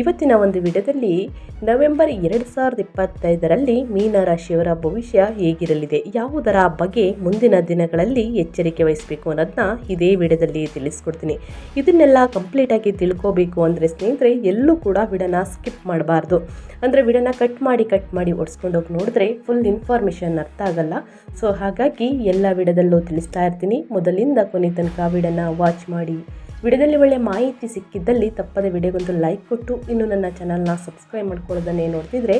ಇವತ್ತಿನ ಒಂದು ವಿಡಿಯೋದಲ್ಲಿ ನವೆಂಬರ್ ಎರಡು ಸಾವಿರದ ಇಪ್ಪತ್ತೈದರಲ್ಲಿ ಮೀನರಾಶಿಯವರ ಭವಿಷ್ಯ ಹೇಗಿರಲಿದೆ, ಯಾವುದರ ಬಗ್ಗೆ ಮುಂದಿನ ದಿನಗಳಲ್ಲಿ ಎಚ್ಚರಿಕೆ ವಹಿಸಬೇಕು ಅನ್ನೋದನ್ನ ಇದೇ ವಿಡಿಯೋದಲ್ಲಿ ತಿಳಿಸ್ಕೊಡ್ತೀನಿ. ಇದನ್ನೆಲ್ಲ ಕಂಪ್ಲೀಟಾಗಿ ತಿಳ್ಕೋಬೇಕು ಅಂದರೆ ಸ್ನೇಹಿತರೆ, ಎಲ್ಲೂ ಕೂಡ ವಿಡನ ಸ್ಕಿಪ್ ಮಾಡಬಾರ್ದು. ಅಂದರೆ ವಿಡನ ಕಟ್ ಮಾಡಿ ಕಟ್ ಮಾಡಿ ಓಡಿಸ್ಕೊಂಡು ಹೋಗಿ ನೋಡಿದ್ರೆ ಫುಲ್ ಇನ್ಫಾರ್ಮೇಷನ್ ಅರ್ಥ ಆಗಲ್ಲ. ಸೊ ಹಾಗಾಗಿ ಎಲ್ಲ ವಿಡದಲ್ಲೂ ತಿಳಿಸ್ತಾ ಇರ್ತೀನಿ. ಮೊದಲಿಂದ ಕೊನೆ ತನಕ ವಿಡನ ವಾಚ್ ಮಾಡಿ ವಿಡಿಯೋದಲ್ಲಿ ಒಳ್ಳೆ ಮಾಹಿತಿ ಸಿಕ್ಕಿದ್ದಲ್ಲಿ ತಪ್ಪದೆ ವಿಡಿಯೋಗೊಂದು ಲೈಕ್ ಕೊಟ್ಟು ಇನ್ನು ನನ್ನ ಚಾನಲ್ನ ಸಬ್ಸ್ಕ್ರೈಬ್ ಮಾಡ್ಕೊಳ್ಳೋದನ್ನೇ ನೋಡ್ತಿದ್ರೆ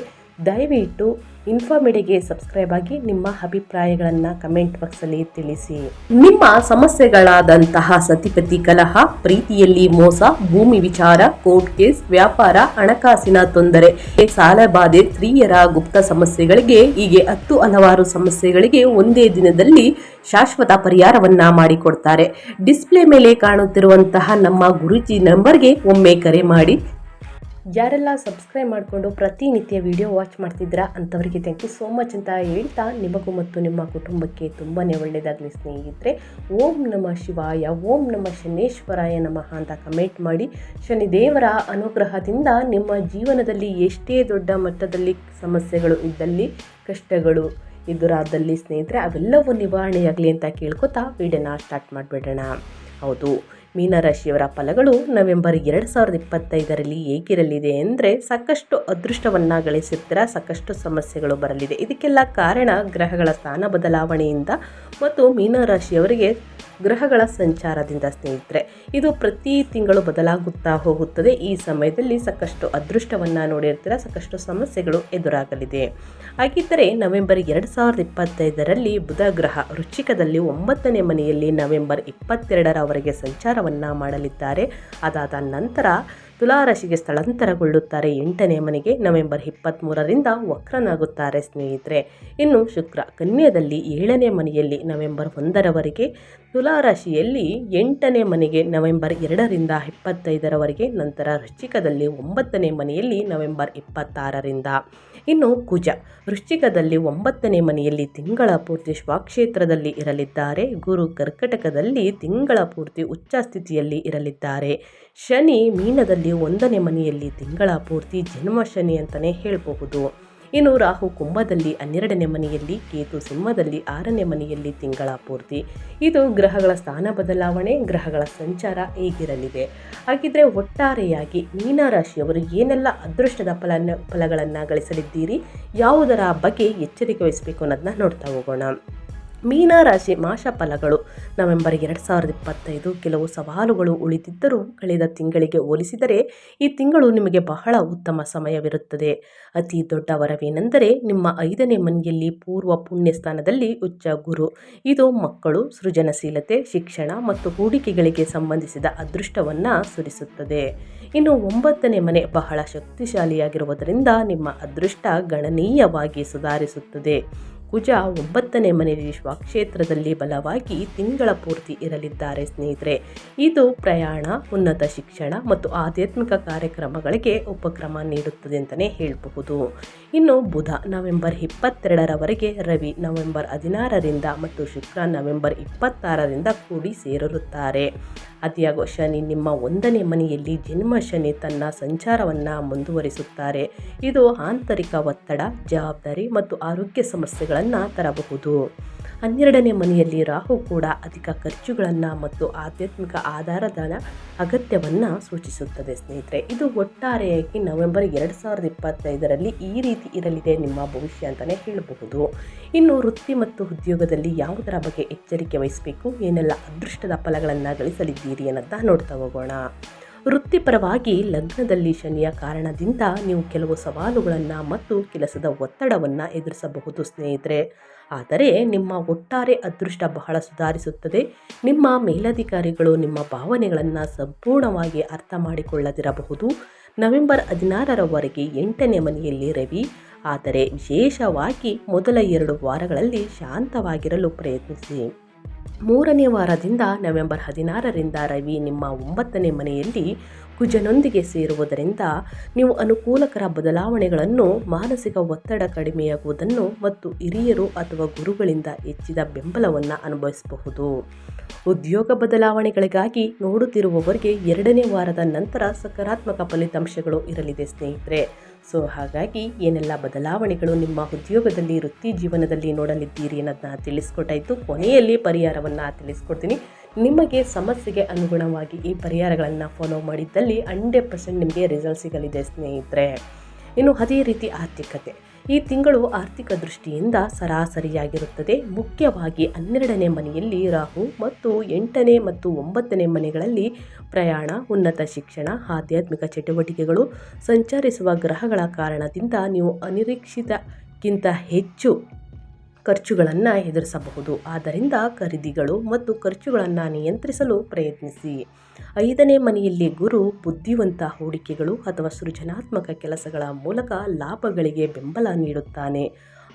ದಯವಿಟ್ಟು ಇನ್ಫಾಮಿಡಿಗೆ ಸಬ್ಸ್ಕ್ರೈಬ್ ಆಗಿ ನಿಮ್ಮ ಅಭಿಪ್ರಾಯಗಳನ್ನು ಕಮೆಂಟ್ ಬಾಕ್ಸಲ್ಲಿ ತಿಳಿಸಿ. ನಿಮ್ಮ ಸಮಸ್ಯೆಗಳಾದಂತಹ ಸತಿಪತಿ ಕಲಹ, ಪ್ರೀತಿಯಲ್ಲಿ ಮೋಸ, ಭೂಮಿ ವಿಚಾರ ಕೋರ್ಟ್ ಕೇಸ್ ವ್ಯಾಪಾರ, ಹಣಕಾಸಿನ ತೊಂದರೆ, ಸಾಲ ಬಾಧೆ, ಸ್ತ್ರೀಯರ ಗುಪ್ತ ಸಮಸ್ಯೆಗಳಿಗೆ ಹೀಗೆ ಹತ್ತು ಹಲವಾರು ಸಮಸ್ಯೆಗಳಿಗೆ ಒಂದೇ ದಿನದಲ್ಲಿ ಶಾಶ್ವತ ಪರಿಹಾರವನ್ನ ಮಾಡಿಕೊಡ್ತಾರೆ. ಡಿಸ್ಪ್ಲೇ ಮೇಲೆ ಕಾಣುತ್ತಿರುವಂತಹ ನಮ್ಮ ಗುರುಜಿ ನಂಬರ್ಗೆ ಒಮ್ಮೆ ಕರೆ ಮಾಡಿ. ಯಾರೆಲ್ಲ ಸಬ್ಸ್ಕ್ರೈಬ್ ಮಾಡಿಕೊಂಡು ಪ್ರತಿನಿತ್ಯ ವಿಡಿಯೋ ವಾಚ್ ಮಾಡ್ತಿದ್ದೀರಾ ಅಂಥವರಿಗೆ ಥ್ಯಾಂಕ್ ಯು ಸೋ ಮಚ್ ಅಂತ ಹೇಳ್ತಾ ನಿಮಗೂ ಮತ್ತು ನಿಮ್ಮ ಕುಟುಂಬಕ್ಕೆ ತುಂಬಾ ಒಳ್ಳೆಯದಾಗಲಿ ಸ್ನೇಹಿತರೆ. ಓಂ ನಮ ಶಿವಾಯ, ಓಂ ನಮ ಶನೇಶ್ವರಾಯ ನಮಃ ಅಂತ ಕಮೆಂಟ್ ಮಾಡಿ. ಶನಿದೇವರ ಅನುಗ್ರಹದಿಂದ ನಿಮ್ಮ ಜೀವನದಲ್ಲಿ ಎಷ್ಟೇ ದೊಡ್ಡ ಮಟ್ಟದಲ್ಲಿ ಸಮಸ್ಯೆಗಳು ಇದ್ದಲ್ಲಿ, ಕಷ್ಟಗಳು ಎದುರಾದಲ್ಲಿ ಸ್ನೇಹಿತರೆ, ಅವೆಲ್ಲವೂ ನಿವಾರಣೆಯಾಗಲಿ ಅಂತ ಕೇಳ್ಕೊತಾ ವಿಡಿಯೋನ ಸ್ಟಾರ್ಟ್ ಮಾಡಿಬಿಡೋಣ. ಹೌದು. ಮೀನರಾಶಿಯವರ ಫಲಗಳು ನವೆಂಬರ್ ಎರಡು ಸಾವಿರದ ಇಪ್ಪತ್ತೈದರಲ್ಲಿ ಏಕಿರಲಿದೆ ಅಂದರೆ ಸಾಕಷ್ಟು ಅದೃಷ್ಟವನ್ನು ಗಳಿಸುತ್ತೀರ ಸಾಕಷ್ಟು ಸಮಸ್ಯೆಗಳು ಬರಲಿದೆ. ಇದಕ್ಕೆಲ್ಲ ಕಾರಣ ಗ್ರಹಗಳ ಸ್ಥಾನ ಬದಲಾವಣೆಯಿಂದ ಮತ್ತು ಮೀನರಾಶಿಯವರಿಗೆ ಗ್ರಹಗಳ ಸಂಚಾರದಿಂದ ಸ್ನೇಹಿತರೆ, ಇದು ಪ್ರತಿ ತಿಂಗಳು ಬದಲಾಗುತ್ತಾ ಹೋಗುತ್ತದೆ. ಈ ಸಮಯದಲ್ಲಿ ಸಾಕಷ್ಟು ಅದೃಷ್ಟವನ್ನು ನೋಡಿರ್ತೀರ, ಸಾಕಷ್ಟು ಸಮಸ್ಯೆಗಳು ಎದುರಾಗಲಿದೆ. ಹಾಗಿದ್ದರೆ ನವೆಂಬರ್ ಎರಡು ಸಾವಿರದ ಇಪ್ಪತ್ತೈದರಲ್ಲಿ ಬುಧ ಗ್ರಹ ವೃಶ್ಚಿಕದಲ್ಲಿ ಒಂಬತ್ತನೇ ಮನೆಯಲ್ಲಿ ನವೆಂಬರ್ ಇಪ್ಪತ್ತೆರಡರವರೆಗೆ ಸಂಚಾರವನ್ನು ಮಾಡಲಿದ್ದಾರೆ. ಅದಾದ ನಂತರ ತುಲಾರಾಶಿಗೆ ಸ್ಥಳಾಂತರಗೊಳ್ಳುತ್ತಾರೆ ಎಂಟನೇ ಮನೆಗೆ ನವೆಂಬರ್ ಇಪ್ಪತ್ತ್ಮೂರರಿಂದ ವಕ್ರನಾಗುತ್ತಾರೆ ಸ್ನೇಹಿತರೆ. ಇನ್ನು ಶುಕ್ರ ಕನ್ಯದಲ್ಲಿ ಏಳನೇ ಮನೆಯಲ್ಲಿ ನವೆಂಬರ್ ಒಂದರವರೆಗೆ, ತುಲಾರಾಶಿಯಲ್ಲಿ ಎಂಟನೇ ಮನೆಗೆ ನವೆಂಬರ್ ಎರಡರಿಂದ ಇಪ್ಪತ್ತೈದರವರೆಗೆ, ನಂತರ ವೃಶ್ಚಿಕದಲ್ಲಿ ಒಂಬತ್ತನೇ ಮನೆಯಲ್ಲಿ ನವೆಂಬರ್ ಇಪ್ಪತ್ತಾರರಿಂದ. ಇನ್ನು ಕುಜ. ವೃಶ್ಚಿಕದಲ್ಲಿ ಒಂಬತ್ತನೇ ಮನೆಯಲ್ಲಿ ತಿಂಗಳ ಪೂರ್ತಿ ಸ್ವಕ್ಷೇತ್ರದಲ್ಲಿ ಇರಲಿದ್ದಾರೆ. ಗುರು ಕರ್ಕಟಕದಲ್ಲಿ ತಿಂಗಳ ಪೂರ್ತಿ ಉಚ್ಚ ಸ್ಥಿತಿಯಲ್ಲಿ ಇರಲಿದ್ದಾರೆ. ಶನಿ ಮೀನದಲ್ಲಿ ಒಂದನೇ ಮನೆಯಲ್ಲಿ ತಿಂಗಳ ಪೂರ್ತಿ ಜನ್ಮ ಶನಿ ಅಂತಲೇ ಹೇಳಬಹುದು. ಇನ್ನು ರಾಹು ಕುಂಭದಲ್ಲಿ ಹನ್ನೆರಡನೇ ಮನೆಯಲ್ಲಿ, ಕೇತು ಸಿಂಹದಲ್ಲಿ ಆರನೇ ಮನೆಯಲ್ಲಿ ತಿಂಗಳ ಪೂರ್ತಿ. ಇದು ಗ್ರಹಗಳ ಸ್ಥಾನ ಬದಲಾವಣೆ, ಗ್ರಹಗಳ ಸಂಚಾರ ಹೇಗಿರಲಿದೆ? ಹಾಗಿದ್ರೆ ಒಟ್ಟಾರೆಯಾಗಿ ಮೀನರಾಶಿಯವರು ಏನೆಲ್ಲ ಅದೃಷ್ಟದ ಫಲ ಫಲಗಳನ್ನು ಗಳಿಸಲಿದ್ದೀರಿ? ಯಾವುದರ ಬಗ್ಗೆ ಎಚ್ಚರಿಕೆ ವಹಿಸಬೇಕು ಅನ್ನೋದನ್ನ ನೋಡ್ತಾ ಹೋಗೋಣ. ಮೀನರಾಶಿ ಮಾಷ ಫಲಗಳು. ನವೆಂಬರ್ ಎರಡು ಸಾವಿರದ ಇಪ್ಪತ್ತೈದು ಕೆಲವು ಸವಾಲುಗಳು ಉಳಿದಿದ್ದರೂ ಕಳೆದ ತಿಂಗಳಿಗೆ ಹೋಲಿಸಿದರೆ ಈ ತಿಂಗಳು ನಿಮಗೆ ಬಹಳ ಉತ್ತಮ ಸಮಯವಿರುತ್ತದೆ. ಅತಿ ದೊಡ್ಡ ವರವೇನೆಂದರೆ ನಿಮ್ಮ ಐದನೇ ಮನೆಯಲ್ಲಿ ಪೂರ್ವ ಪುಣ್ಯ ಸ್ಥಾನದಲ್ಲಿ ಉಚ್ಚ ಗುರು. ಇದು ಮಕ್ಕಳು, ಸೃಜನಶೀಲತೆ, ಶಿಕ್ಷಣ ಮತ್ತು ಹೂಡಿಕೆಗಳಿಗೆ ಸಂಬಂಧಿಸಿದ ಅದೃಷ್ಟವನ್ನು ಸುರಿಸುತ್ತದೆ. ಇನ್ನು ಒಂಬತ್ತನೇ ಮನೆ ಬಹಳ ಶಕ್ತಿಶಾಲಿಯಾಗಿರುವುದರಿಂದ ನಿಮ್ಮ ಅದೃಷ್ಟ ಗಣನೀಯವಾಗಿ ಸುಧಾರಿಸುತ್ತದೆ. ಕುಜ ಒಂಬತ್ತನೇ ಮನೆಯಲ್ಲಿ ಸ್ವಕ್ಷೇತ್ರದಲ್ಲಿ ಬಲವಾಗಿ ತಿಂಗಳ ಪೂರ್ತಿ ಇರಲಿದ್ದಾರೆ ಸ್ನೇಹಿತರೆ. ಇದು ಪ್ರಯಾಣ, ಉನ್ನತ ಶಿಕ್ಷಣ ಮತ್ತು ಆಧ್ಯಾತ್ಮಿಕ ಕಾರ್ಯಕ್ರಮಗಳಿಗೆ ಉಪಕ್ರಮ ನೀಡುತ್ತದೆ ಅಂತಲೇ ಹೇಳಬಹುದು. ಇನ್ನು ಬುಧ, ನವೆಂಬರ್ ಇಪ್ಪತ್ತೆರಡರವರೆಗೆ ರವಿ ನವೆಂಬರ್ ಹದಿನಾರರಿಂದ ಮತ್ತು ಶುಕ್ರ ನವೆಂಬರ್ ಇಪ್ಪತ್ತಾರರಿಂದ ಕೂಡಿ ಸೇರಿರುತ್ತಾರೆ. ಅತಿಯಾಗೋ ಶನಿ ನಿಮ್ಮ ಒಂದನೇ ಮನೆಯಲ್ಲಿ ಜನ್ಮ ಶನಿ ತನ್ನ ಸಂಚಾರವನ್ನು ಮುಂದುವರಿಸುತ್ತಾರೆ. ಇದು ಆಂತರಿಕ ಒತ್ತಡ, ಜವಾಬ್ದಾರಿ ಮತ್ತು ಆರೋಗ್ಯ ಸಮಸ್ಯೆಗಳನ್ನು ತರಬಹುದು. ಹನ್ನೆರಡನೇ ಮನೆಯಲ್ಲಿ ರಾಹು ಕೂಡ ಅಧಿಕ ಖರ್ಚುಗಳನ್ನು ಮತ್ತು ಆಧ್ಯಾತ್ಮಿಕ ಆಧಾರದ ಅಗತ್ಯವನ್ನು ಸೂಚಿಸುತ್ತದೆ ಸ್ನೇಹಿತರೆ. ಇದು ಒಟ್ಟಾರೆಯಾಗಿ ನವೆಂಬರ್ ಎರಡು ಸಾವಿರದ ಇಪ್ಪತ್ತೈದರಲ್ಲಿ ಈ ರೀತಿ ಇರಲಿದೆ ನಿಮ್ಮ ಭವಿಷ್ಯ ಅಂತಲೇ ಹೇಳಬಹುದು. ಇನ್ನು ವೃತ್ತಿ ಮತ್ತು ಉದ್ಯೋಗದಲ್ಲಿ ಯಾವುದರ ಬಗ್ಗೆ ಎಚ್ಚರಿಕೆ ವಹಿಸಬೇಕು? ಏನೆಲ್ಲ ಅದೃಷ್ಟದ ಫಲಗಳನ್ನು ಗಳಿಸಲಿದ್ದೀರಿ ಅನ್ನೋದನ್ನ ನೋಡ್ತಾ ಹೋಗೋಣ. ವೃತ್ತಿಪರವಾಗಿ ಲಗ್ನದಲ್ಲಿ ಶನಿಯ ಕಾರಣದಿಂದ ನೀವು ಕೆಲವು ಸವಾಲುಗಳನ್ನು ಮತ್ತು ಕೆಲಸದ ಒತ್ತಡವನ್ನು ಎದುರಿಸಬಹುದು ಸ್ನೇಹಿತರೆ. ಆದರೆ ನಿಮ್ಮ ಒಟ್ಟಾರೆ ಅದೃಷ್ಟ ಬಹಳ ಸುಧಾರಿಸುತ್ತದೆ. ನಿಮ್ಮ ಮೇಲಧಿಕಾರಿಗಳು ನಿಮ್ಮ ಭಾವನೆಗಳನ್ನು ಸಂಪೂರ್ಣವಾಗಿ ಅರ್ಥ ಮಾಡಿಕೊಳ್ಳದಿರಬಹುದು. ನವೆಂಬರ್ ಹದಿನಾರರವರೆಗೆ ಎಂಟನೇ ಮನೆಯಲ್ಲಿ ರವಿ. ಆದರೆ ವಿಶೇಷವಾಗಿ ಮೊದಲ ಎರಡು ವಾರಗಳಲ್ಲಿ ಶಾಂತವಾಗಿರಲು ಪ್ರಯತ್ನಿಸಿ. ಮೂರನೇ ವಾರದಿಂದ ನವೆಂಬರ್ ಹದಿನಾರರಿಂದ ರವಿ ನಿಮ್ಮ ಒಂಬತ್ತನೇ ಮನೆಯಲ್ಲಿ ಕುಜನೊಂದಿಗೆ ಸೇರುವುದರಿಂದ ನೀವು ಅನುಕೂಲಕರ ಬದಲಾವಣೆಗಳನ್ನು, ಮಾನಸಿಕ ಒತ್ತಡ ಕಡಿಮೆಯಾಗುವುದನ್ನು ಮತ್ತು ಹಿರಿಯರು ಅಥವಾ ಗುರುಗಳಿಂದ ಹೆಚ್ಚಿದ ಬೆಂಬಲವನ್ನು ಅನುಭವಿಸಬಹುದು. ಉದ್ಯೋಗ ಬದಲಾವಣೆಗಳಿಗಾಗಿ ನೋಡುತ್ತಿರುವವರಿಗೆ ಎರಡನೇ ವಾರದ ನಂತರ ಸಕಾರಾತ್ಮಕ ಫಲಿತಾಂಶಗಳು ಇರಲಿದೆ ಸ್ನೇಹಿತರೆ. ಸೊ ಹಾಗಾಗಿ ಏನೆಲ್ಲ ಬದಲಾವಣೆಗಳು ನಿಮ್ಮ ಉದ್ಯೋಗದಲ್ಲಿ, ವೃತ್ತಿ ಜೀವನದಲ್ಲಿ ನೋಡಲಿದ್ದೀರಿ ಅನ್ನೋದನ್ನ ತಿಳಿಸ್ಕೊಟ್ಟಾಯಿತು. ಕೊನೆಯಲ್ಲಿ ಪರಿಹಾರವನ್ನು ತಿಳಿಸ್ಕೊಡ್ತೀನಿ. ನಿಮಗೆ ಸಮಸ್ಯೆಗೆ ಅನುಗುಣವಾಗಿ ಈ ಪರಿಹಾರಗಳನ್ನು ಫಾಲೋ ಮಾಡಿದ್ದಲ್ಲಿ ಹಂಡ್ರೆಡ್ ಪರ್ಸೆಂಟ್ ನಿಮಗೆ ರಿಸಲ್ಟ್ ಸಿಗಲಿದೆ ಸ್ನೇಹಿತರೆ. ಇನ್ನು ಅದೇ ರೀತಿ ಆರ್ಥಿಕತೆ. ಈ ತಿಂಗಳು ಆರ್ಥಿಕ ದೃಷ್ಟಿಯಿಂದ ಸರಾಸರಿಯಾಗಿರುತ್ತದೆ. ಮುಖ್ಯವಾಗಿ ಹನ್ನೆರಡನೇ ಮನೆಯಲ್ಲಿ ರಾಹು ಮತ್ತು ಎಂಟನೇ ಮತ್ತು ಒಂಬತ್ತನೇ ಮನೆಗಳಲ್ಲಿ ಪ್ರಯಾಣ, ಉನ್ನತ ಶಿಕ್ಷಣ, ಆಧ್ಯಾತ್ಮಿಕ ಚಟುವಟಿಕೆಗಳು ಸಂಚರಿಸುವ ಗ್ರಹಗಳ ಕಾರಣದಿಂದ ನೀವು ಅನಿರೀಕ್ಷಿತಕ್ಕಿಂತ ಹೆಚ್ಚು ಖರ್ಚುಗಳನ್ನು ಎದುರಿಸಬಹುದು. ಆದ್ದರಿಂದ ಖರೀದಿಗಳು ಮತ್ತು ಖರ್ಚುಗಳನ್ನು ನಿಯಂತ್ರಿಸಲು ಪ್ರಯತ್ನಿಸಿ. ಐದನೇ ಮನೆಯಲ್ಲಿ ಗುರು, ಬುದ್ಧಿವಂತ ಹೂಡಿಕೆಗಳು ಅಥವಾ ಸೃಜನಾತ್ಮಕ ಕೆಲಸಗಳ ಮೂಲಕ ಲಾಭಗಳಿಗೆ ಬೆಂಬಲ ನೀಡುತ್ತಾನೆ.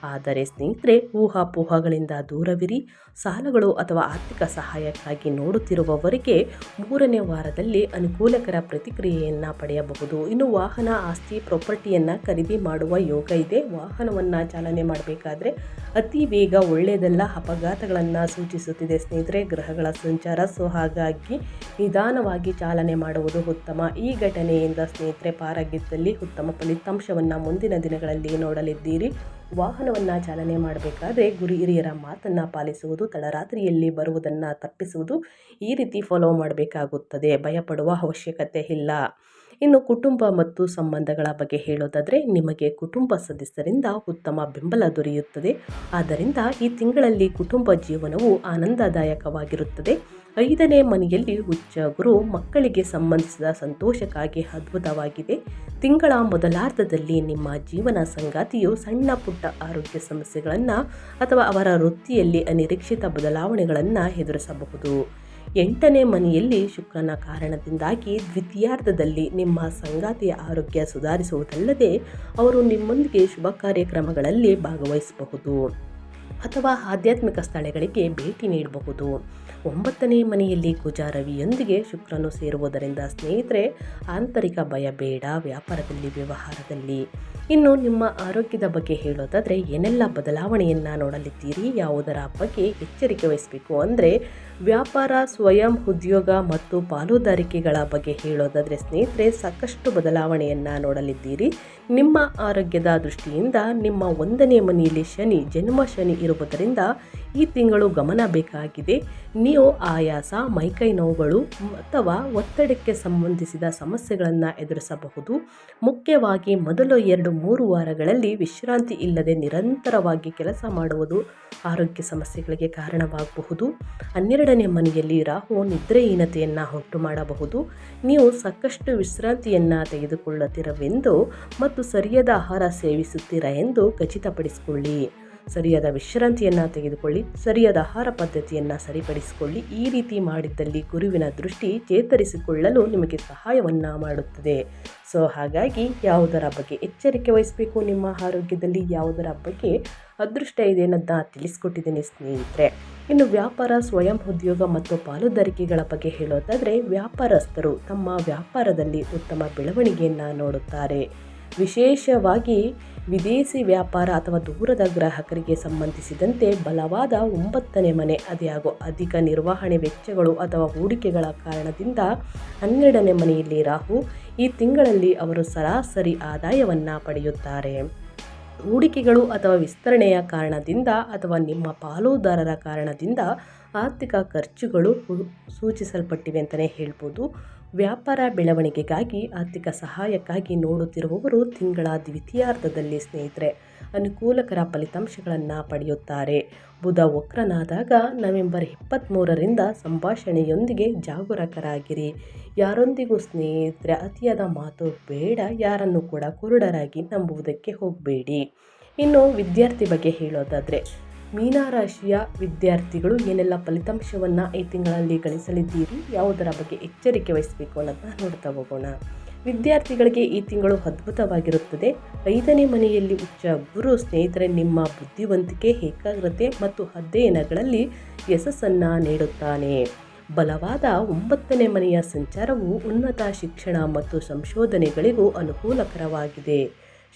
ಆದರೆ ಸ್ನೇಹಿತರೆ, ಊಹಾಪೋಹಗಳಿಂದ ದೂರವಿರಿ. ಸಾಲಗಳು ಅಥವಾ ಆರ್ಥಿಕ ಸಹಾಯಕ್ಕಾಗಿ ನೋಡುತ್ತಿರುವವರಿಗೆ ಮೂರನೇ ವಾರದಲ್ಲಿ ಅನುಕೂಲಕರ ಪ್ರತಿಕ್ರಿಯೆಯನ್ನು ಪಡೆಯಬಹುದು. ಇನ್ನು ವಾಹನ ಆಸ್ತಿ, ಪ್ರಾಪರ್ಟಿಯನ್ನು ಖರೀದಿ ಮಾಡುವ ಯೋಗ ಇದೆ. ವಾಹನವನ್ನು ಚಾಲನೆ ಮಾಡಬೇಕಾದ್ರೆ ಅತಿ ವೇಗ ಒಳ್ಳೆಯದೆಲ್ಲ ಅಪಘಾತಗಳನ್ನು ಸೂಚಿಸುತ್ತಿದೆ ಸ್ನೇಹಿತರೆ. ಗ್ರಹಗಳ ಸಂಚಾರ, ಸೊ ಹಾಗಾಗಿ ನಿಧಾನವಾಗಿ ಚಾಲನೆ ಮಾಡುವುದು ಉತ್ತಮ. ಈ ಘಟನೆಯಿಂದ ಸ್ನೇಹಿತರೆ, ಪಾರಾಗಿದ್ದಲ್ಲಿ ಉತ್ತಮ ಫಲಿತಾಂಶವನ್ನು ಮುಂದಿನ ದಿನಗಳಲ್ಲಿ ನೋಡಲಿದ್ದೀರಿ. ವಾಹನವನ್ನು ಚಾಲನೆ ಮಾಡಬೇಕಾದ್ರೆ ಗುರಿ ಹಿರಿಯರ ಮಾತನ್ನು ಪಾಲಿಸುವುದು, ತಡರಾತ್ರಿಯಲ್ಲಿ ಬರುವುದನ್ನು ತಪ್ಪಿಸುವುದು ಈ ರೀತಿ ಫಾಲೋ ಮಾಡಬೇಕಾಗುತ್ತದೆ. ಭಯಪಡುವ ಅವಶ್ಯಕತೆ ಇಲ್ಲ. ಇನ್ನು ಕುಟುಂಬ ಮತ್ತು ಸಂಬಂಧಗಳ ಬಗ್ಗೆ ಹೇಳೋದಾದರೆ ನಿಮಗೆ ಕುಟುಂಬ ಸದಸ್ಯರಿಂದ ಉತ್ತಮ ಬೆಂಬಲ ದೊರೆಯುತ್ತದೆ. ಆದ್ದರಿಂದ ಈ ತಿಂಗಳಲ್ಲಿ ಕುಟುಂಬ ಜೀವನವು ಆನಂದದಾಯಕವಾಗಿರುತ್ತದೆ. ಐದನೇ ಮನೆಯಲ್ಲಿ ಉಚ್ಚ ಗುರು ಮಕ್ಕಳಿಗೆ ಸಂಬಂಧಿಸಿದ ಸಂತೋಷಕ್ಕಾಗಿ ಅದ್ಭುತವಾಗಿದೆ. ತಿಂಗಳ ಮೊದಲಾರ್ಧದಲ್ಲಿ ನಿಮ್ಮ ಜೀವನ ಸಂಗಾತಿಯು ಸಣ್ಣ ಪುಟ್ಟ ಆರೋಗ್ಯ ಸಮಸ್ಯೆಗಳನ್ನು ಅಥವಾ ಅವರ ವೃತ್ತಿಯಲ್ಲಿ ಅನಿರೀಕ್ಷಿತ ಬದಲಾವಣೆಗಳನ್ನು ಎದುರಿಸಬಹುದು. ಎಂಟನೇ ಮನೆಯಲ್ಲಿ ಶುಕ್ರನ ಕಾರಣದಿಂದಾಗಿ ದ್ವಿತೀಯಾರ್ಧದಲ್ಲಿ ನಿಮ್ಮ ಸಂಗಾತಿಯ ಆರೋಗ್ಯ ಸುಧಾರಿಸುವುದಲ್ಲದೆ ಅವರು ನಿಮ್ಮೊಂದಿಗೆ ಶುಭ ಕಾರ್ಯಕ್ರಮಗಳಲ್ಲಿ ಭಾಗವಹಿಸಬಹುದು ಅಥವಾ ಆಧ್ಯಾತ್ಮಿಕ ಸ್ಥಳಗಳಿಗೆ ಭೇಟಿ ನೀಡಬಹುದು. ಒಂಬತ್ತನೇ ಮನೆಯಲ್ಲಿ ಕುಜ ರವಿಯೊಂದಿಗೆ ಶುಕ್ರನು ಸೇರುವುದರಿಂದ ಸ್ನೇಹಿತರೆ, ಆಂತರಿಕ ಭಯ ಬೇಡ ವ್ಯಾಪಾರದಲ್ಲಿ, ವ್ಯವಹಾರದಲ್ಲಿ. ಇನ್ನು ನಿಮ್ಮ ಆರೋಗ್ಯದ ಬಗ್ಗೆ ಹೇಳೋದಾದರೆ, ಏನೆಲ್ಲ ಬದಲಾವಣೆಯನ್ನು ನೋಡಲಿದ್ದೀರಿ, ಯಾವುದರ ಬಗ್ಗೆ ಎಚ್ಚರಿಕೆ ವಹಿಸಬೇಕು ಅಂದರೆ, ವ್ಯಾಪಾರ, ಸ್ವಯಂ ಉದ್ಯೋಗ ಮತ್ತು ಪಾಲುದಾರಿಕೆಗಳ ಬಗ್ಗೆ ಹೇಳೋದಾದರೆ ಸ್ನೇಹಿತರೆ, ಸಾಕಷ್ಟು ಬದಲಾವಣೆಯನ್ನು ನೋಡಲಿದ್ದೀರಿ. ನಿಮ್ಮ ಆರೋಗ್ಯದ ದೃಷ್ಟಿಯಿಂದ ನಿಮ್ಮ ಒಂದನೇ ಮನೆಯಲ್ಲಿ ಶನಿ, ಜನ್ಮ ಶನಿ ಇರುವುದರಿಂದ ಈ ತಿಂಗಳು ಗಮನ ಬೇಕಾಗಿದೆ. ನೀವು ಆಯಾಸ, ಮೈಕೈ ನೋವುಗಳು ಅಥವಾ ಒತ್ತಡಕ್ಕೆ ಸಂಬಂಧಿಸಿದ ಸಮಸ್ಯೆಗಳನ್ನು ಎದುರಿಸಬಹುದು. ಮುಖ್ಯವಾಗಿ ಮೊದಲು ಎರಡು, ಮೂರು ವಾರಗಳಲ್ಲಿ ವಿಶ್ರಾಂತಿ ಇಲ್ಲದೆ ನಿರಂತರವಾಗಿ ಕೆಲಸ ಮಾಡುವುದು ಆರೋಗ್ಯ ಸಮಸ್ಯೆಗಳಿಗೆ ಕಾರಣವಾಗಬಹುದು. ಹನ್ನೆರಡನೇ ಮನೆಯಲ್ಲಿ ರಾಹು ನಿದ್ರೆಹೀನತೆಯನ್ನು ಉಂಟು ಮಾಡಬಹುದು ನೀವು ಸಾಕಷ್ಟು ವಿಶ್ರಾಂತಿಯನ್ನು ತೆಗೆದುಕೊಳ್ಳುತ್ತಿರವೆಂದು ಸರಿಯಾದ ಆಹಾರ ಸೇವಿಸುತ್ತೀರಾ ಎಂದು ಖಚಿತಪಡಿಸಿಕೊಳ್ಳಿ. ಸರಿಯಾದ ವಿಶ್ರಾಂತಿಯನ್ನು ತೆಗೆದುಕೊಳ್ಳಿ, ಸರಿಯಾದ ಆಹಾರ ಪದ್ಧತಿಯನ್ನು ಸರಿಪಡಿಸಿಕೊಳ್ಳಿ, ಈ ರೀತಿ ಮಾಡಿದ್ದಲ್ಲಿ ಗುರುವಿನ ದೃಷ್ಟಿ ಚೇತರಿಸಿಕೊಳ್ಳಲು ನಿಮಗೆ ಸಹಾಯವನ್ನು ಮಾಡುತ್ತದೆ. ಸೊ, ಹಾಗಾಗಿ ಯಾವುದರ ಬಗ್ಗೆ ಎಚ್ಚರಿಕೆ ವಹಿಸಬೇಕು ನಿಮ್ಮ ಆರೋಗ್ಯದಲ್ಲಿ? ಯಾವುದರ ಬಗ್ಗೆ ಅದೃಷ್ಟ ಇದೆ ಅನ್ನೋದನ್ನ ತಿಳಿಸ್ಕೊಟ್ಟಿದ್ದೀನಿ ಸ್ನೇಹಿತರೆ. ಇನ್ನು ವ್ಯಾಪಾರ, ಸ್ವಯಂ ಉದ್ಯೋಗ ಮತ್ತು ಪಾಲುದಾರಿಕೆಗಳ ಬಗ್ಗೆ ಹೇಳೋದಾದರೆ ವ್ಯಾಪಾರಸ್ಥರು ತಮ್ಮ ವ್ಯಾಪಾರದಲ್ಲಿ ಉತ್ತಮ ಬೆಳವಣಿಗೆಯನ್ನು ನೋಡುತ್ತಾರೆ. ವಿಶೇಷವಾಗಿ ವಿದೇಶಿ ವ್ಯಾಪಾರ ಅಥವಾ ದೂರದ ಗ್ರಾಹಕರಿಗೆ ಸಂಬಂಧಿಸಿದಂತೆ ಬಲವಾದ ಒಂಬತ್ತನೇ ಮನೆ ಅದೇ ಹಾಗೂ ಅಧಿಕ ನಿರ್ವಹಣೆ ವೆಚ್ಚಗಳು ಅಥವಾ ಹೂಡಿಕೆಗಳ ಕಾರಣದಿಂದ ಹನ್ನೆರಡನೇ ಮನೆಯಲ್ಲಿ ರಾಹು, ಈ ತಿಂಗಳಲ್ಲಿ ಅವರು ಸರಾಸರಿ ಆದಾಯವನ್ನು ಪಡೆಯುತ್ತಾರೆ. ಹೂಡಿಕೆಗಳು ಅಥವಾ ವಿಸ್ತರಣೆಯ ಕಾರಣದಿಂದ ಅಥವಾ ನಿಮ್ಮ ಪಾಲುದಾರರ ಕಾರಣದಿಂದ ಆರ್ಥಿಕ ಖರ್ಚುಗಳು ಸೂಚಿಸಲ್ಪಟ್ಟಿವೆ ಅಂತಲೇ ಹೇಳ್ಬೋದು. ವ್ಯಾಪಾರ ಬೆಳವಣಿಗೆಗಾಗಿ, ಆರ್ಥಿಕ ಸಹಾಯಕ್ಕಾಗಿ ನೋಡುತ್ತಿರುವವರು ತಿಂಗಳ ದ್ವಿತೀಯಾರ್ಧದಲ್ಲಿ ಸ್ನೇಹಿತರೆ, ಅನುಕೂಲಕರ ಫಲಿತಾಂಶಗಳನ್ನು ಪಡೆಯುತ್ತಾರೆ. ಬುಧ ವಕ್ರನಾದಾಗ ನವೆಂಬರ್ ಇಪ್ಪತ್ತ್ಮೂರರಿಂದ ಸಂಭಾಷಣೆಯೊಂದಿಗೆ ಜಾಗರೂಕರಾಗಿರಿ. ಯಾರೊಂದಿಗೂ ಸ್ನೇಹಿತರೆ, ಅತಿಯಾದ ಮಾತು ಬೇಡ, ಯಾರನ್ನು ಕೂಡ ಕುರುಡರಾಗಿ ನಂಬುವುದಕ್ಕೆ ಹೋಗಬೇಡಿ. ಇನ್ನು ವಿದ್ಯಾರ್ಥಿ ಬಗ್ಗೆ ಹೇಳೋದಾದರೆ ಮೀನರಾಶಿಯ ವಿದ್ಯಾರ್ಥಿಗಳು ಏನೆಲ್ಲ ಫಲಿತಾಂಶವನ್ನು ಈ ತಿಂಗಳಲ್ಲಿ ಗಳಿಸಲಿದ್ದೀರಿ, ಯಾವುದರ ಬಗ್ಗೆ ಎಚ್ಚರಿಕೆ ವಹಿಸಬೇಕು ಅನ್ನೋದನ್ನ ನೋಡ್ತಾ ಹೋಗೋಣ. ವಿದ್ಯಾರ್ಥಿಗಳಿಗೆ ಈ ತಿಂಗಳು ಅದ್ಭುತವಾಗಿರುತ್ತದೆ. ಐದನೇ ಮನೆಯಲ್ಲಿ ಉಚ್ಚ ಗುರು ಸ್ನೇಹಿತರೆ, ನಿಮ್ಮ ಬುದ್ಧಿವಂತಿಕೆ, ಏಕಾಗ್ರತೆ ಮತ್ತು ಅಧ್ಯಯನಗಳಲ್ಲಿ ಯಶಸ್ಸನ್ನು ನೀಡುತ್ತಾನೆ. ಬಲವಾದ ಒಂಬತ್ತನೇ ಮನೆಯ ಸಂಚಾರವು ಉನ್ನತ ಶಿಕ್ಷಣ ಮತ್ತು ಸಂಶೋಧನೆಗಳಿಗೂ ಅನುಕೂಲಕರವಾಗಿದೆ.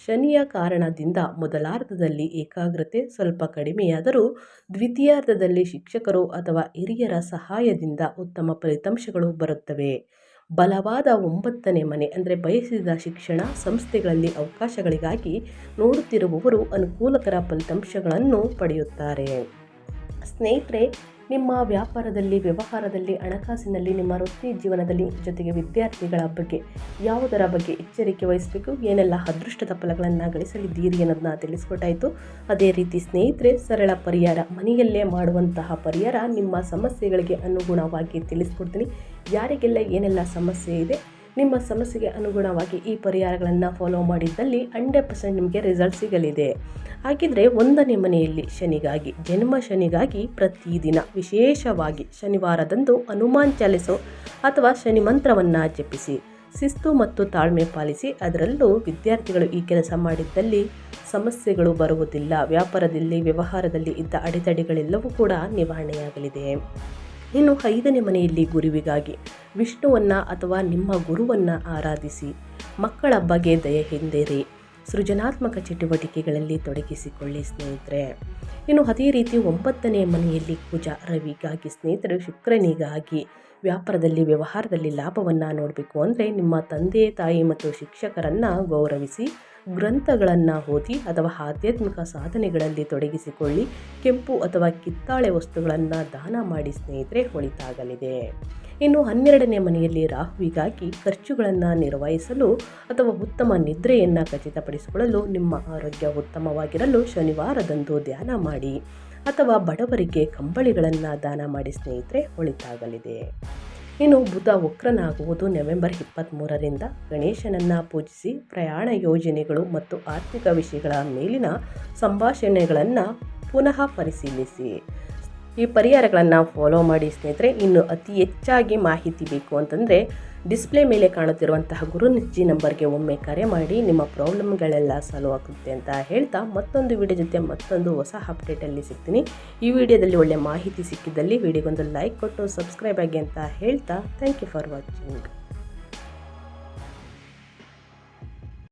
ಶನಿಯ ಕಾರಣದಿಂದ ಮೊದಲಾರ್ಧದಲ್ಲಿ ಏಕಾಗ್ರತೆ ಸ್ವಲ್ಪ ಕಡಿಮೆಯಾದರೂ ದ್ವಿತೀಯಾರ್ಧದಲ್ಲಿ ಶಿಕ್ಷಕರು ಅಥವಾ ಹಿರಿಯರ ಸಹಾಯದಿಂದ ಉತ್ತಮ ಫಲಿತಾಂಶಗಳು ಬರುತ್ತವೆ. ಬಲವಾದ ಒಂಬತ್ತನೇ ಮನೆ ಅಂದರೆ ಬಯಸಿದ ಶಿಕ್ಷಣ ಸಂಸ್ಥೆಗಳಲ್ಲಿ ಅವಕಾಶಗಳಿಗಾಗಿ ನೋಡುತ್ತಿರುವವರು ಅನುಕೂಲಕರ ಫಲಿತಾಂಶಗಳನ್ನು ಪಡೆಯುತ್ತಾರೆ. ಸ್ನೇಹಿತರೆ ನಿಮ್ಮ ವ್ಯಾಪಾರದಲ್ಲಿ, ವ್ಯವಹಾರದಲ್ಲಿ, ಹಣಕಾಸಿನಲ್ಲಿ, ನಿಮ್ಮ ವೃತ್ತಿ ಜೀವನದಲ್ಲಿ ಜೊತೆಗೆ ವಿದ್ಯಾರ್ಥಿಗಳ ಬಗ್ಗೆ ಯಾವುದರ ಬಗ್ಗೆ ಎಚ್ಚರಿಕೆ ವಹಿಸಬೇಕು? ಏನೆಲ್ಲ ಅದೃಷ್ಟದ ಫಲಗಳನ್ನು ಗಳಿಸಲಿದ್ದೀರಿ ಅನ್ನೋದನ್ನ ತಿಳಿಸ್ಕೊಟ್ಟಾಯಿತು. ಅದೇ ರೀತಿ ಸ್ನೇಹಿತರೆ, ಸರಳ ಪರಿಹಾರ, ಮನೆಯಲ್ಲೇ ಮಾಡುವಂತಹ ಪರಿಹಾರ ನಿಮ್ಮ ಸಮಸ್ಯೆಗಳಿಗೆ ಅನುಗುಣವಾಗಿ ತಿಳಿಸ್ಕೊಡ್ತೀನಿ. ಯಾರಿಗೆಲ್ಲ ಏನೆಲ್ಲ ಸಮಸ್ಯೆ ಇದೆ, ನಿಮ್ಮ ಸಮಸ್ಯೆಗೆ ಅನುಗುಣವಾಗಿ ಈ ಪರಿಹಾರಗಳನ್ನು ಫಾಲೋ ಮಾಡಿದ್ದಲ್ಲಿ ಹಂಡ್ರೆಡ್ ಪರ್ಸೆಂಟ್ ನಿಮಗೆ ರಿಸಲ್ಟ್ ಸಿಗಲಿದೆ. ಹಾಗಿದ್ರೆ ಒಂದನೇ ಮನೆಯಲ್ಲಿ ಶನಿಗಾಗಿ, ಜನ್ಮ ಶನಿಗಾಗಿ ಪ್ರತಿದಿನ ವಿಶೇಷವಾಗಿ ಶನಿವಾರದಂದು ಹನುಮಾನ್ ಚಾಲಿಸೋ ಅಥವಾ ಶನಿ ಮಂತ್ರವನ್ನು ಜಪಿಸಿ, ಶಿಸ್ತು ಮತ್ತು ತಾಳ್ಮೆ ಪಾಲಿಸಿ ಅದರಲ್ಲೂ ವಿದ್ಯಾರ್ಥಿಗಳು ಈ ಕೆಲಸ ಮಾಡಿದ್ದಲ್ಲಿ ಸಮಸ್ಯೆಗಳು ಬರುವುದಿಲ್ಲ. ವ್ಯಾಪಾರದಲ್ಲಿ, ವ್ಯವಹಾರದಲ್ಲಿ ಇದ್ದ ಅಡೆತಡೆಗಳೆಲ್ಲವೂ ಕೂಡ ನಿವಾರಣೆಯಾಗಲಿದೆ. ಇನ್ನು ಐದನೇ ಮನೆಯಲ್ಲಿ ಗುರುವಿಗಾಗಿ ವಿಷ್ಣುವನ್ನು ಅಥವಾ ನಿಮ್ಮ ಗುರುವನ್ನು ಆರಾಧಿಸಿ, ಮಕ್ಕಳ ಬಗ್ಗೆ ದಯ ಹಿಂದೇರಿ. ಸೃಜನಾತ್ಮಕ ಚಟುವಟಿಕೆಗಳಲ್ಲಿ ತೊಡಗಿಸಿಕೊಳ್ಳಿ ಸ್ನೇಹಿತರೆ. ಇನ್ನು ಅದೇ ರೀತಿ ಒಂಬತ್ತನೇ ಮನೆಯಲ್ಲಿ ಕುಜ ರವಿಗಾಗಿ ಸ್ನೇಹಿತರು ಶುಕ್ರನಿಗಾಗಿ ವ್ಯಾಪಾರದಲ್ಲಿ, ವ್ಯವಹಾರದಲ್ಲಿ ಲಾಭವನ್ನು ನೋಡಬೇಕು ಅಂದರೆ ನಿಮ್ಮ ತಂದೆ, ತಾಯಿ ಮತ್ತು ಶಿಕ್ಷಕರನ್ನು ಗೌರವಿಸಿ ಗ್ರಂಥಗಳನ್ನು ಓದಿ ಅಥವಾ ಆಧ್ಯಾತ್ಮಿಕ ಸಾಧನೆಗಳಲ್ಲಿ ತೊಡಗಿಸಿಕೊಳ್ಳಿ. ಕೆಂಪು ಅಥವಾ ಕಿತ್ತಾಳೆ ವಸ್ತುಗಳನ್ನು ದಾನ ಮಾಡಿ ಸ್ನೇಹಿತರೆ ಒಳಿತಾಗಲಿದೆ ಇನ್ನು ಹನ್ನೆರಡನೇ ಮನೆಯಲ್ಲಿ ರಾಹುವಿಗಾಗಿ ಖರ್ಚುಗಳನ್ನು ನಿರ್ವಹಿಸಲು ಅಥವಾ ಉತ್ತಮ ನಿದ್ರೆಯನ್ನು ಖಚಿತಪಡಿಸಿಕೊಳ್ಳಲು ನಿಮ್ಮ ಆರೋಗ್ಯ ಉತ್ತಮವಾಗಿರಲು ಶನಿವಾರದಂದು ಧ್ಯಾನ ಮಾಡಿ ಅಥವಾ ಬಡವರಿಗೆ ಕಂಬಳಿಗಳನ್ನು ದಾನ ಮಾಡಿ ಸ್ನೇಹಿತರೆ ಒಳಿತಾಗಲಿದೆ ಇನ್ನು ಬುಧ ವಕ್ರನಾಗುವುದು ನವೆಂಬರ್ ಇಪ್ಪತ್ತ್ಮೂರರಿಂದ ಗಣೇಶನನ್ನು ಪೂಜಿಸಿ ಪ್ರಯಾಣ ಯೋಜನೆಗಳು ಮತ್ತು ಆರ್ಥಿಕ ವಿಷಯಗಳ ಮೇಲಿನ ಸಂಭಾಷಣೆಗಳನ್ನು ಪುನಃ ಪರಿಶೀಲಿಸಿ. ಈ ಪರಿಹಾರಗಳನ್ನು ಫಾಲೋ ಮಾಡಿ ಸ್ನೇಹಿತರೆ, ಇನ್ನು ಅತಿ ಹೆಚ್ಚಾಗಿ ಮಾಹಿತಿ ಬೇಕು ಅಂತಂದರೆ ಡಿಸ್ಪ್ಲೇ ಮೇಲೆ ಕಾಣುತ್ತಿರುವಂತಹ ಗುರುನಿಜ್ಜಿ ನಂಬರ್ಗೆ ಒಮ್ಮೆ ಕರೆ ಮಾಡಿ, ನಿಮ್ಮ ಪ್ರಾಬ್ಲಮ್ಗಳೆಲ್ಲ ಸಾಲ್ವ್ ಆಗುತ್ತೆ ಅಂತ ಹೇಳ್ತಾ ಮತ್ತೊಂದು ವಿಡಿಯೋ ಜೊತೆ ಮತ್ತೊಂದು ಹೊಸ ಅಪ್ಡೇಟಲ್ಲಿ ಸಿಗ್ತೀನಿ. ಈ ವಿಡಿಯೋದಲ್ಲಿ ಒಳ್ಳೆ ಮಾಹಿತಿ ಸಿಕ್ಕಿದ್ದಲ್ಲಿ ವಿಡಿಯೋಗೊಂದು ಲೈಕ್ ಕೊಟ್ಟು ಸಬ್ಸ್ಕ್ರೈಬ್ ಆಗಿ ಅಂತ ಹೇಳ್ತಾ ಥ್ಯಾಂಕ್ ಯು ಫಾರ್ ವಾಚಿಂಗ್